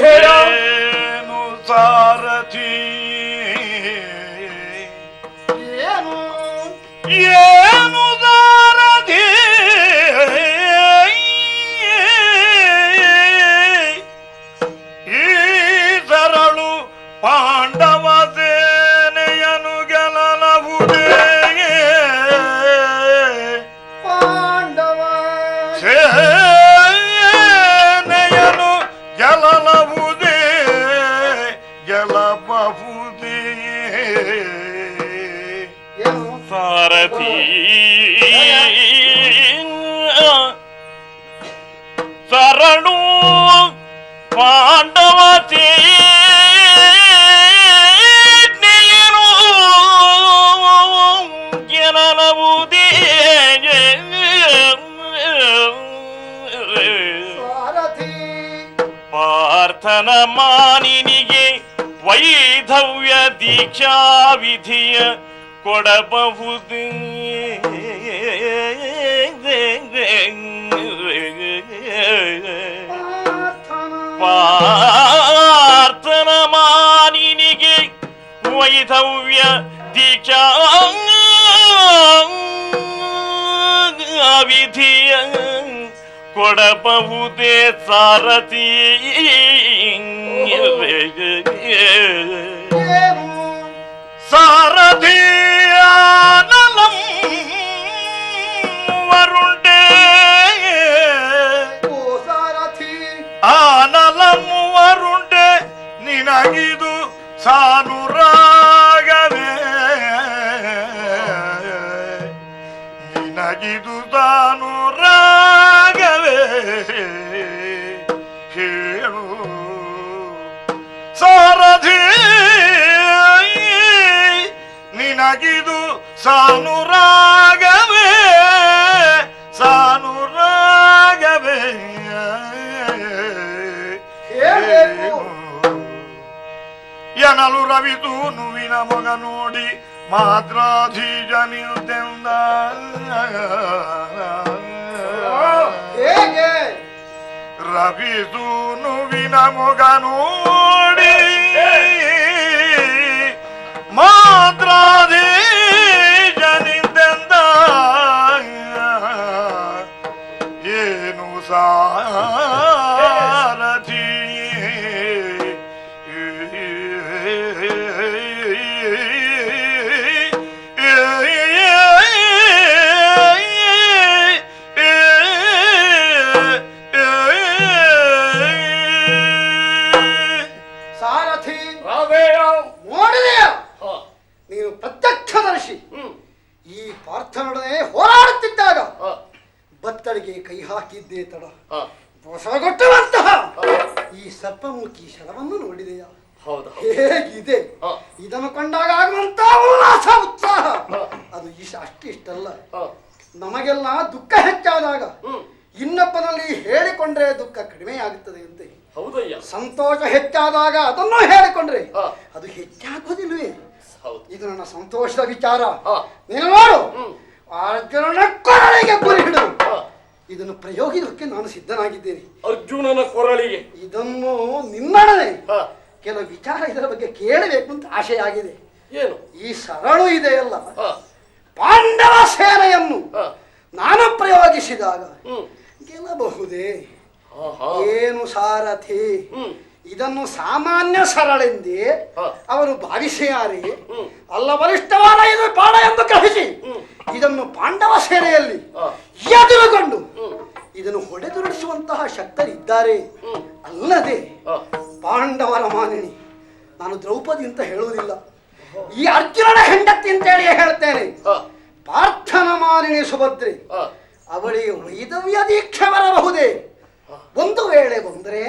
ಹೇಳ ಏನು ಸಾರಥಿ ಸರಳು ಪಾಂಡವತಿ ಪಾರ್ಥನ ಮಾನಿನಿಗೆ ವೈಧವ್ಯ ದೀಕ್ಷಾ ವಿಧಿಯ ಕೊಡಬಹುದು? ಪಾರ್ಥನ ಮಾನಿನಿಗೆ ವೈಧವ್ಯ ದೀಕ್ಷಾ ವಿಧಿಯ ಕೊಡಬಹುದೇ ಸಾರಥಿ? ಏನು ನಿನಗಿದು ಸಾನುರಾಗವೇ ನಿನಗಿದು ಸಾನುರಾಗವೇ. ಹೇಳು. ಸಾರಧಿ. ನಿನಗಿದು ಸಾನು ಸಾನುರಾಗವೇ ಎನಲು ರವಿದು ನುವಿನ ಮೊಗ ನೋಡಿ ಮಾತ್ರಾಧೀಜ ನಿಲ್ತೆಂದ. ಹೇಗೆ? ರವಿದು ನುವಿನ ಮೊಗ ನೋಡಿ ಮಾತ್ರಾಧೀಜ ಪಾರ್ಥನೊಡನೆ ಹೋರಾಡುತ್ತಿದ್ದಾಗ ಬತ್ತಳಿಗೆ ಕೈ ಹಾಕಿದ್ದೇ ತಡ. ಹೊಸಗೊಟ್ಟುವಂತಹ ಈ ಸರ್ಪಮುಖಿ ಶರವನ್ನು ನೋಡಿದೆಯ? ಹೌದು. ಹೇಗಿದೆ? ಇದನ್ನು ಕಂಡಾಗ ಆಗುವಂತ ಉಲ್ಲಾಸ ಉತ್ಸಾಹ. ಅದು ಇಷ್ಟ ಅಷ್ಟಿಷ್ಟಲ್ಲ ನಮಗೆಲ್ಲ ದುಃಖ ಹೆಚ್ಚಾದಾಗ ಇನ್ನೊಬ್ಬನಲ್ಲಿ ಹೇಳಿಕೊಂಡ್ರೆ ದುಃಖ ಕಡಿಮೆಯಾಗುತ್ತದೆ ಅಂತೆ. ಹೌದಯ್ಯ. ಸಂತೋಷ ಹೆಚ್ಚಾದಾಗ ಅದನ್ನು ಹೇಳಿಕೊಂಡ್ರೆ ಅದು ಹೆಚ್ಚಾಗೋದಿಲ್ವೇ ಹೌದು. ಇದು ನನ್ನ ಸಂತೋಷದ ವಿಚಾರ. ನೀನು ನೋಡು. ಅರ್ಜುನನ ಕೊರಳಿಗೆ ಗುರಿ ಹಿಡಿದು. ಹ. ಇದನ್ನು ಪ್ರಯೋಗಿಸಕ್ಕೆ ನಾನು ಸಿದ್ಧನಾಗಿದ್ದೇನೆ. ಅರ್ಜುನನ ಕೊರಳಿಗೆ. ಇದನ್ನು ನಿನ್ನೊಡನೆ ಕೆಲವು ವಿಚಾರ ಇದರ ಬಗ್ಗೆ ಕೇಳಬೇಕು ಅಂತ ಆಶೆಯಾಗಿದೆ ಏನು? ಈ ಸರಳು ಇದೆಯಲ್ಲ? ಪಾಂಡವ ಸೇನೆಯನ್ನು ನಾನು ಪ್ರಯೋಗಿಸಿದಾಗ ಗೆಲ್ಲಬಹುದೇ? ಏನು ಸಾರಥಿ? ಇದನ್ನು ಸಾಮಾನ್ಯ ಸರಳೆಂದೇ ಅವನು ಅವರು ಭಾವಿಸಿಯಾರಿ. ಅಲ್ಲ ಬಲಿಷ್ಠವಾದ ಇದು ಬಾಣ ಎಂದು ಗ್ರಹಿಸಿ. ಇದನ್ನು ಪಾಂಡವ ಸೇನೆಯಲ್ಲಿ ಎದುರುಗೊಂಡು ಇದನ್ನು ಹೊಡೆದುರುಳಿಸುವಂತಹ ಶಕ್ತರಿದ್ದಾರೆ. ಅಲ್ಲದೆ ಪಾಂಡವರ ಮಾನಿನಿ ನಾನು ದ್ರೌಪದಿ ಅಂತ ಹೇಳುವುದಿಲ್ಲ. ಈ ಅರ್ಜುನನ ಹೆಂಡತಿ ಅಂತೇಳಿ ಹೇಳ್ತೇನೆ. ಪಾರ್ಥನ ಮಾನಿನಿ ಸುಭದ್ರೆ ಅವಳಿಗೆ ವೈದವ್ಯ ದೀಕ್ಷೆ ಬರಬಹುದೇ? ಒಂದು ವೇಳೆ ಬಂದರೆ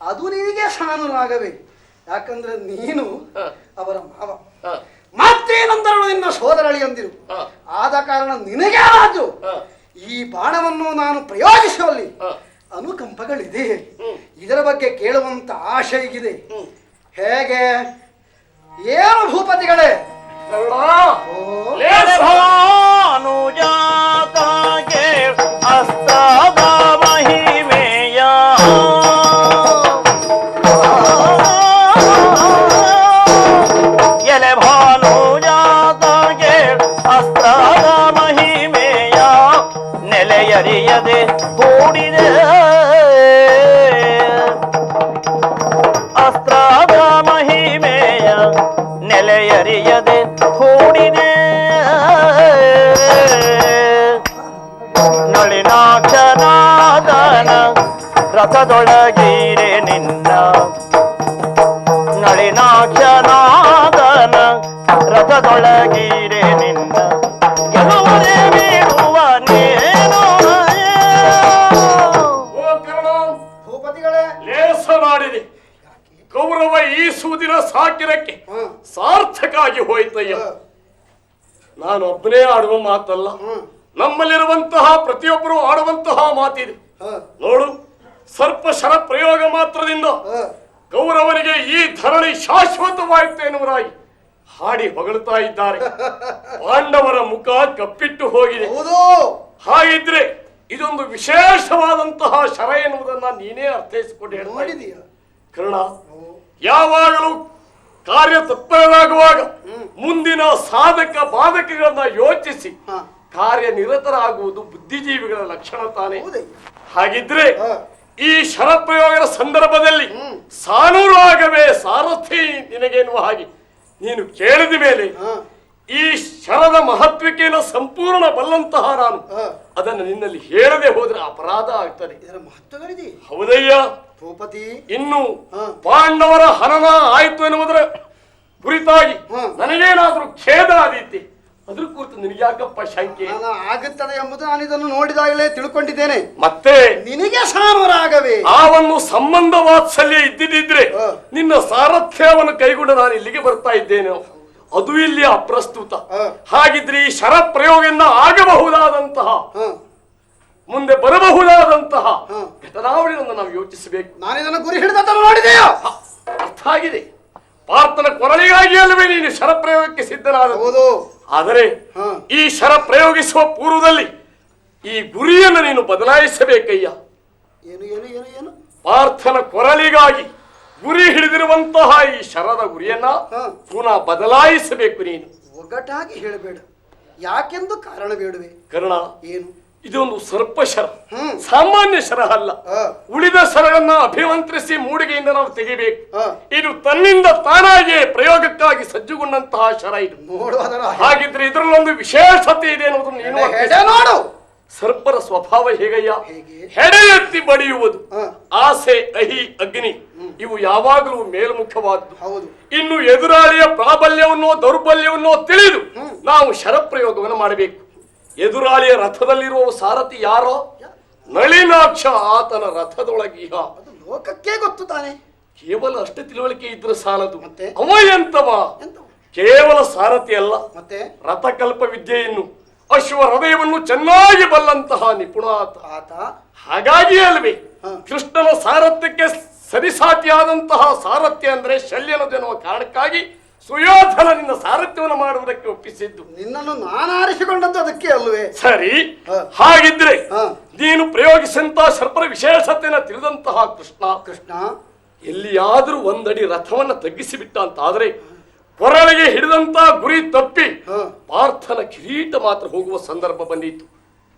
ಅದು ನಿನಗೆ ಸಾನುರಾಗವೇ ಯಾಕಂದ್ರೆ ನೀನು ಅವರ ಮಾವ. ಹ, ಮತ್ತೇನಂದರು ನಿನ್ನ ಸೋದರಳಿ ಅಂದಿರು. ಆದ ಕಾರಣ ನಿನಗೆ ರಾಜು ಈ ಬಾಣವನ್ನು ನಾನು ಪ್ರಯೋಗಿಸುವಲ್ಲಿ ಅನುಕಂಪಗಳಿದೆ. ಇದರ ಬಗ್ಗೆ ಕೇಳುವಂತ ಆಶೆ ಇದೆ. ಹೇಗೆ? ಏನು ಭೂಪತಿಗಳೇ. ಒಬ್ಬನೇ ಆಡುವ ಮಾತಲ್ಲ. ನಮ್ಮಲ್ಲಿರುವಂತಹ ಪ್ರತಿಯೊಬ್ಬರು ಆಡುವಂತಹ ಮಾತಿದೆ. ನೋಡು ಸರ್ಪ ಶರ ಪ್ರಯೋಗ ಮಾತ್ರದಿಂದ ಗೌರವರಿಗೆ ಈ ಧರಣಿ ಶಾಶ್ವತವಾಯಿತು ಎನ್ನುವರಾಗಿ ಹಾಡಿ ಹೊಗಳ್ತಾ ಇದ್ದಾರೆ. ಪಾಂಡವರ ಮುಖ ಕಪ್ಪಿಟ್ಟು ಹೋಗಿದೆ. ಹೌದು. ಹಾಗಿದ್ರೆ ಇದೊಂದು ವಿಶೇಷವಾದಂತಹ ಶರ ಎನ್ನುವುದನ್ನ ನೀನೇ ಅರ್ಥೈಸಿಕೊಂಡು ಹೇಳ್ತಾ ಇದ್ದೀಯ. ಕರ್ಣ ಯಾವಾಗಲೂ ಕಾರ್ಯ ತತ್ಪರರಾಗುವಾಗ ಮುಂದಿನ ಸಾಧಕ ಬಾಧಕಗಳನ್ನ ಯೋಚಿಸಿ ಕಾರ್ಯ ಕಾರ್ಯನಿರತರಾಗುವುದು ಬುದ್ಧಿಜೀವಿಗಳ ಲಕ್ಷಣ ತಾನೇ. ಹಾಗಿದ್ರೆ. ಈ ಶರಪ್ರಯೋಗದ ಸಂದರ್ಭದಲ್ಲಿ ಸಾನೂರಾಗವೇ ಸಾರಥಿ ನಿನಗೆನ್ನುವ ಹಾಗೆ ನೀನು ಕೇಳಿದ ಮೇಲೆ ಈ ಶರದ ಮಹತ್ವಕ್ಕೆ ಸಂಪೂರ್ಣ ಬಲ್ಲಂತಹ ನಾನು. ಅದನ್ನು ನಿನ್ನಲ್ಲಿ ಹೇಳದೆ ಹೋದ್ರೆ ಅಪರಾಧ ಆಗ್ತದೆ. ಇದರ ಮಹತ್ವಗಳಿದೆ. ಹೌದಯ್ಯ? ಭೂಪತಿ. ಇನ್ನು. ಪಾಂಡವರ ಹನನ ಆಯ್ತು ಎನ್ನುವುದರ ಕುರಿತಾಗಿ. ನನಗೇನಾದ್ರೂ ಖೇದ ಆದೀತಿ. ಅದ್ರ ಕುರಿತು ನಿನಗ್ಯಾಕಪ್ಪ ಶಂಕೆ? ಆಗುತ್ತದೆ ಎಂಬುದು ನಾನು ಇದನ್ನು ನೋಡಿದಾಗಲೇ ತಿಳ್ಕೊಂಡಿದ್ದೇನೆ. ಮತ್ತೆ? ನಿನಗೆ ಸಾನುರಾಗವೇ ಆ ಒಂದು ಸಂಬಂಧ ವಾತ್ಸಲ್ಯ ಇದ್ದಿದ್ದಿದ್ರೆ ಹ. ನಿನ್ನ ಸಾರಥ್ಯವನ್ನು ಕೈಗೊಂಡು ನಾನು ಇಲ್ಲಿಗೆ ಬರ್ತಾ ಇದ್ದೇನೆ. ಅದು ಇಲ್ಲಿ ಅಪ್ರಸ್ತುತ. ಹಾಗಿದ್ರೆ ಈ ಶರ ಪ್ರಯೋಗದಿಂದ ಆಗಬಹುದಾದಂತಹ ಮುಂದೆ ಬರಬಹುದಾದಂತಹ ಘಟನಾವಳಿಗಳನ್ನು ನಾವು ಯೋಚಿಸಬೇಕು. ನಾನು ಇದನ್ನು ಗುರಿ ಹಿಡಿದ ನೋಡಿದೆಯೋ? ಅರ್ಥ ಆಗಿದೆ ಪಾರ್ಥನ ಕೊರಳಿಗಾಗಿ ಅಲ್ಲವೇ ನೀನು ಶರ ಪ್ರಯೋಗಕ್ಕೆ ಸಿದ್ಧನಾದ. ಹೌದು. ಆದರೆ. ಈ ಶರ ಪ್ರಯೋಗಿಸುವ ಪೂರ್ವದಲ್ಲಿ ಈ ಗುರಿಯನ್ನು ನೀನು ಬದಲಾಯಿಸಬೇಕಯ್ಯ. ಏನು ಏನು ಏನು ಏನು? ಪಾರ್ಥನ ಕೊರಳಿಗಾಗಿ ಗುರಿ ಹಿಡಿದಿರುವಂತಹ ಈ ಶರದ ಗುರಿಯನ್ನ. ಪುನಃ ಬದಲಾಯಿಸಬೇಕು ನೀನು. ಒಗ್ಗಟ್ಟಾಗಿ ಹೇಳಬೇಡ. ಯಾಕೆಂದು ಕಾರಣ ಬೇಡುವೆ? ಕರ್ಣ ಏನು? ಇದೊಂದು ಸರ್ಪ ಶರ. ಸಾಮಾನ್ಯ ಶರ ಅಲ್ಲ. ಉಳಿದ ಶರಗಳನ್ನ ಅಭಿಮಂತ್ರಿಸಿ ಮೂಡಿಗೆಯಿಂದ ನಾವು ತೆಗಿಬೇಕು. ಇದು ತನ್ನಿಂದ ತಾನಾಗಿ ಪ್ರಯೋಗಕ್ಕಾಗಿ ಸಜ್ಜುಗೊಂಡಂತಹ ಶರ ಇದು. ಹಾಗಿದ್ರೆ ಇದರಲ್ಲೊಂದು ವಿಶೇಷತೆ ಇದೆ ಅನ್ನೋದನ್ನು ನೀನು ಸರ್ಪರ ಸ್ವಭಾವ ಹೇಗಯ್ಯ? ಹೇಗೆ? ಹೆಡೆ ಎತ್ತಿ ಬಡಿಯುವುದು ಆಸೆ ಅಹಿ ಅಗ್ನಿ ಇವು ಯಾವಾಗಲೂ ಮೇಲ್ಮುಖವಾದ್ದು ಹೌದು. ಇನ್ನು ಎದುರಾಳಿಯ ಪ್ರಾಬಲ್ಯವನ್ನೋ ದೌರ್ಬಲ್ಯವನ್ನೋ ತಿಳಿದು ನಾವು ಶರಪ್ರಯೋಗವನ್ನು ಮಾಡಬೇಕು. ಎದುರಾಳಿಯ ರಥದಲ್ಲಿರುವ ಸಾರಥಿ ಯಾರೋ? ನಳಿನಾಕ್ಷ ಆತನ ರಥದೊಳಗಿಹ ಲೋಕಕ್ಕೆ ಗೊತ್ತು ತಾನೆ. ಕೇವಲ ಅಷ್ಟು ತಿಳುವಳಿಕೆ ಇದ್ರೆ ಸಾಲದು. ಮತ್ತೆ? ಅವ ಎಂತವ? ಕೇವಲ ಸಾರಥಿ ಅಲ್ಲ. ಮತ್ತೆ? ರಥಕಲ್ಪ ವಿದ್ಯೆಯನ್ನು ಅಶ್ವ ಹೃದಯವನ್ನು ಚೆನ್ನಾಗಿ ಬಲ್ಲಂತಹ ನಿಪುಣ ಆತ. ಆತ ಹಾಗಾಗಿ ಅಲ್ವೇ. ಕೃಷ್ಣನ ಸಾರಥ್ಯಕ್ಕೆ ಸರಿಸಾತಿಯಾದಂತಹ ಸಾರಥ್ಯ ಅಂದ್ರೆ ಶಲ್ಯನದೆನ್ನುವ ಕಾರಣಕ್ಕಾಗಿ ಸುಯೋಧನ ನಿನ್ನ ಸಾರಥ್ಯವನ್ನು ಮಾಡುವುದಕ್ಕೆ ಒಪ್ಪಿಸಿದ್ದು. ನಿನ್ನನ್ನು ನಾನು ಆರಿಸಿಕೊಂಡದ್ದು ಅದಕ್ಕೆ ಅಲ್ವೇ? ಸರಿ. ಹಾಗಿದ್ರೆ ನೀನು ಪ್ರಯೋಗಿಸಿದಂತಹ ಸರ್ಪರ ವಿಶೇಷತೆಯನ್ನು ತಿಳಿದಂತಹ ಕೃಷ್ಣ ಕೃಷ್ಣ. ಎಲ್ಲಿಯಾದರೂ ಒಂದಡಿ ರಥವನ್ನು ತಗ್ಗಿಸಿಬಿಟ್ಟ ಅಂತ ಆದ್ರೆ ಕೊರಳಿಗೆ ಹಿಡಿದಂತ ಗುರಿ ತಪ್ಪಿ. ಪಾರ್ಥನ ಕಿರೀಟ ಮಾತ್ರ ಹೋಗುವ ಸಂದರ್ಭ ಬಂದಿತ್ತು.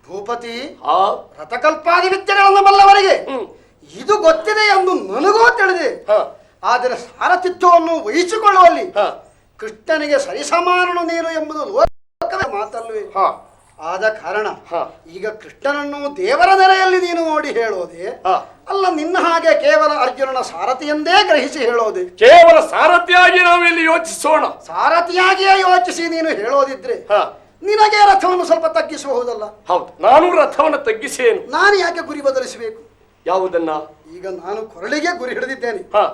ಭೂಪತಿ ಆ. ರಥಕಲ್ಪಾದಿ ವಿದ್ಯೆಗಳನ್ನು ಬಲ್ಲವರಿಗೆ ಇದು ಗೊತ್ತಿದೆ ಎಂದು ನನಗೂ ತಿಳಿದೆ. ಆದರೆ ಸಾರಥಿತ್ವವನ್ನು ವಹಿಸಿಕೊಳ್ಳುವಲ್ಲಿ ಹ, ಕೃಷ್ಣನಿಗೆ ಸರಿಸಮಾನನು ನೀನು ಎಂಬುದು ಲೋಕವೇ ಮಾತಲ್ವೇ ಹ, ಆದ ಕಾರಣ ಹ. ಈಗ ಕೃಷ್ಣನನ್ನು ದೇವರ ನೆರೆಯಲ್ಲಿ ನೀನು ನೋಡಿ ಹೇಳೋದೆ. ಅಲ್ಲ ನಿನ್ನ ಹಾಗೆ ಕೇವಲ ಅರ್ಜುನನ ಸಾರಥಿಯೆಂದೇ ಗ್ರಹಿಸಿ ಹೇಳೋದೆ. ಕೇವಲ ಸಾರಥಿಯಾಗಿ ನಾವಿಲ್ಲಿ ಯೋಚಿಸೋಣ. ಸಾರಥಿಯಾಗಿಯೇ ಯೋಚಿಸಿ ನೀನು ಹೇಳೋದಿದ್ರೆ ಹ, ನಿನಗೆ ರಥವನ್ನು ಸ್ವಲ್ಪ ತಗ್ಗಿಸಬಹುದಲ್ಲ ಹೌದು. ನಾನು ರಥವನ್ನು ತಗ್ಗಿಸೇನು? ನಾನು ಯಾಕೆ ಗುರಿ ಬದಲಿಸಬೇಕು? ಯಾವುದನ್ನ? ಈಗ ನಾನು ಕೊರಳಿಗೆ ಗುರಿ ಹಿಡಿದಿದ್ದೇನೆ. ಹ,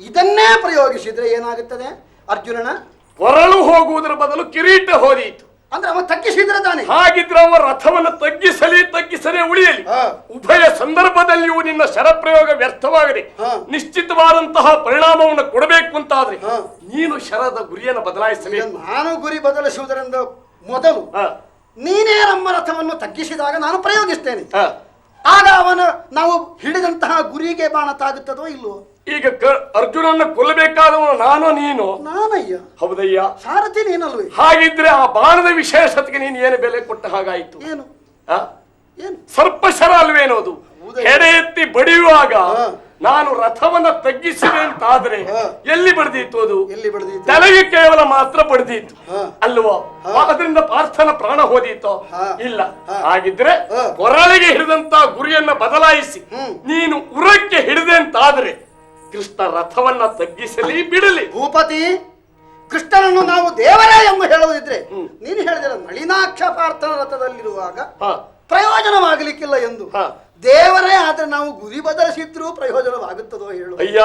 ಇದನ್ನೇ ಪ್ರಯೋಗಿಸಿದ್ರೆ ಏನಾಗುತ್ತದೆ? ಅರ್ಜುನನ ಕೊರಳು ಹೋಗುವುದರ ಬದಲು ಕಿರೀಟ ಹೋದೀತು. ಅಂದ್ರೆ ಅವ ತಗ್ಗಿಸಿದ್ರೆ ತಾನೆ. ಹಾಗಿದ್ರೆ ಅವ ರಥವನ್ನು ತಗ್ಗಿಸಲಿ ತಗ್ಗಿಸದೆ ಉಳಿಯಲಿ. ಆ ಉಭಯ ಸಂದರ್ಭದಲ್ಲಿಯೂ ನಿನ್ನ ಶರಪ್ರಯೋಗ ವ್ಯರ್ಥವಾಗದೆ. ನಿಶ್ಚಿತವಾದಂತಹ ಪರಿಣಾಮವನ್ನು ಕೊಡಬೇಕು ಅಂತಾದ್ರೆ. ನೀನು ಶರದ ಗುರಿಯನ್ನು ಬದಲಾಯಿಸಲಿ ಬದಲಾಯಿಸಬೇಕು ನಾನು ಗುರಿ ಬದಲಿಸುವುದರಿಂದ ಮೊದಲು ನೀನೇ ನಮ್ಮ ರಥವನ್ನು ತಗ್ಗಿಸಿದಾಗ ನಾನು ಪ್ರಯೋಗಿಸ್ತೇನೆ. ಆಗ ಅವನ ನಾವು ಹಿಡಿದಂತಹ ಗುರಿಗೆ ಬಾಣ ತಾಗುತ್ತದೋ ಇಲ್ವೋ? ಈಗ ಅರ್ಜುನನ್ನ ಕೊಲ್ಲಬೇಕಾದವನು ನಾನು ನೀನು? ನಾನಯ್ಯ. ಹೌದಯ್ಯ. ಸಾರಥಿ ನೀನಲ್ವೇ? ಹಾಗಿದ್ರೆ ಆ ಬಾಣದ ವಿಶೇಷತೆಗೆ ನೀನು ಏನು ಬೆಲೆ ಕೊಟ್ಟ ಹಾಗಾಯಿತು? ಏನು? ಆ? ಏನು? ಸರ್ಪಶರ ಅಲ್ವೇನೋ ಅದು ಎಡೆ ಎತ್ತಿ ಬಡಿಯುವಾಗ ನಾನು ರಥವನ್ನ ತಗ್ಗಿಸಿದೆ ಅಂತಾದ್ರೆ. ಎಲ್ಲಿ ಬಡ್ದಿತ್ತು ಅದು? ತಲೆಗೆ ಕೇವಲ ಮಾತ್ರ ಬಡ್ದಿತ್ತು. ಅಲ್ವೋ? ಅದರಿಂದ ಪಾರ್ಥನ ಪ್ರಾಣ ಹೋದಿತ್ತು ಇಲ್ಲ. ಹಾಗಿದ್ರೆ. ಕೊರಳಿಗೆ ಹಿಡಿದಂತ ಗುರಿಯನ್ನ ಬದಲಾಯಿಸಿ ನೀನು ಉರಕ್ಕೆ ಹಿಡಿದೆ ಅಂತಾದ್ರೆ ಕೃಷ್ಣ ರಥವನ್ನ ತಗ್ಗಿಸಲಿ ಬಿಡಲಿ. ಭೂಪತಿ ಕೃಷ್ಣನನ್ನು ನಾವು ದೇವರೇ ಎಂದು ಹೇಳುವುದಿದ್ರೆ ನೀನು ಹೇಳಿದ ನಳಿನಾಕ್ಷ ಪಾರ್ಥನ ರಥದಲ್ಲಿರುವಾಗ. ಪ್ರಯೋಜನವಾಗಲಿಕ್ಕಿಲ್ಲ ಎಂದು. ದೇವರೇ ಆದ್ರೆ ನಾವು ಗುರಿ ಬದಲಿಸಿದ್ರೂ ಪ್ರಯೋಜನವಾಗುತ್ತದೋ ಹೇಳು. ಅಯ್ಯ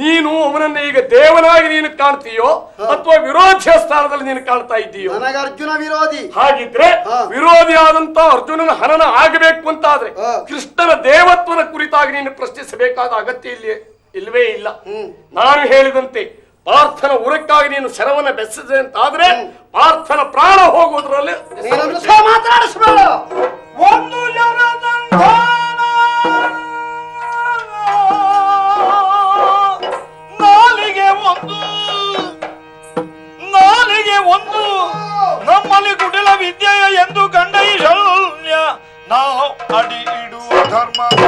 ನೀನು ಅವನನ್ನ ಈಗ ದೇವನಾಗಿ ನೀನು ಕಾಣ್ತೀಯೋ ಅಥವಾ ವಿರೋಧಿಯ ಸ್ಥಾನದಲ್ಲಿ ನೀನು ಕಾಣ್ತಾ ಇದ್ದೀಯೋ? ನನಗೆ ಅರ್ಜುನ ವಿರೋಧಿ. ಹಾಗಿದ್ರೆ. ವಿರೋಧಿ ಆದಂತ ಅರ್ಜುನನ ಹನನ ಆಗಬೇಕು ಅಂತಾದ್ರೆ ಆದ್ರೆ ಕೃಷ್ಣನ ದೇವತ್ವನ ಕುರಿತಾಗಿ ನೀನು ಪ್ರಶ್ನಿಸಬೇಕಾದ ಅಗತ್ಯ ಇಲ್ಲಿ ಇಲ್ವೇ ಇಲ್ಲ. ಹ್ಮ್. ನಾನು ಹೇಳಿದಂತೆ ಪಾರ್ಥನ ಉರಕ್ಕಾಗಿ ನೀನು ಶರವನ್ನ ಬೆಸದೆ ಅಂತಾದ್ರೆ ಪಾರ್ಥನ ಪ್ರಾಣ ಹೋಗುವುದರಲ್ಲಿ ಒಂದು ನಾಲಿಗೆ ಒಂದು. ನಾಲಿಗೆ ಒಂದು. ನಮ್ಮಲ್ಲಿ ಗುಡಿಲ ವಿದ್ಯೆಯ ಎಂದು ಗಂಡೈ ಈ ಶಲ್ಯ ನಾವು ಅಡಿ ಇಡುವ ಧರ್ಮದಲ್ಲಿ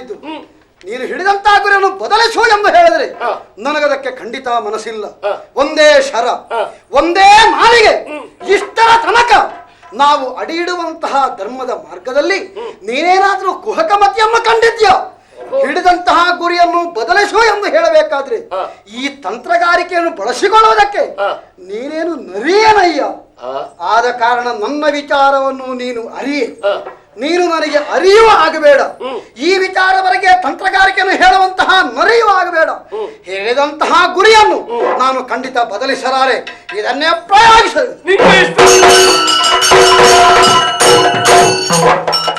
ಮಾಡಿದ್ದು ನೀನು ಹಿಡಿದಂತ ಗುರಿಯನ್ನು ಬದಲಿಸು ಎಂದು ಹೇಳಿದರೆ. ನನಗದಕ್ಕೆ ಖಂಡಿತ ಮನಸ್ಸಿಲ್ಲ. ಒಂದೇ ಶರ ಒಂದೇ ಮಾಲಿಗೆ ಇಷ್ಟರ ತನಕ ನಾವು ಅಡಿ ಇಡುವಂತಹ ಧರ್ಮದ ಮಾರ್ಗದಲ್ಲಿ ನೀನೇನಾದ್ರೂ ಕುಹಕಮತಿಯನ್ನು ಕಂಡಿದ್ಯೋ ಹಿಡಿದಂತಹ ಗುರಿಯನ್ನು ಬದಲಿಸು ಎಂದು ಹೇಳಬೇಕಾದ್ರೆ ಈ ತಂತ್ರಗಾರಿಕೆಯನ್ನು ಬಳಸಿಕೊಳ್ಳುವುದಕ್ಕೆ ನೀನೇನು ನರಿಯೇನಯ್ಯ. ಆದ ಕಾರಣ ನನ್ನ ವಿಚಾರವನ್ನು ನೀನು ಅರಿಯೆ. ನೀನು ನನಗೆ ಅರಿಯುವ ಆಗಬೇಡ. ಈ ವಿಚಾರವರೆಗೆ ತಂತ್ರಗಾರಿಕೆಯನ್ನು ಹೇಳುವಂತಹ ನರೆಯುವ ಆಗಬೇಡ. ಹೇಳಿದಂತಹ ಗುರಿಯನ್ನು ನಾನು ಖಂಡಿತ ಬದಲಿಸಲಾರೆ. ಇದನ್ನೇ ಪ್ರಯೋಗಿಸ.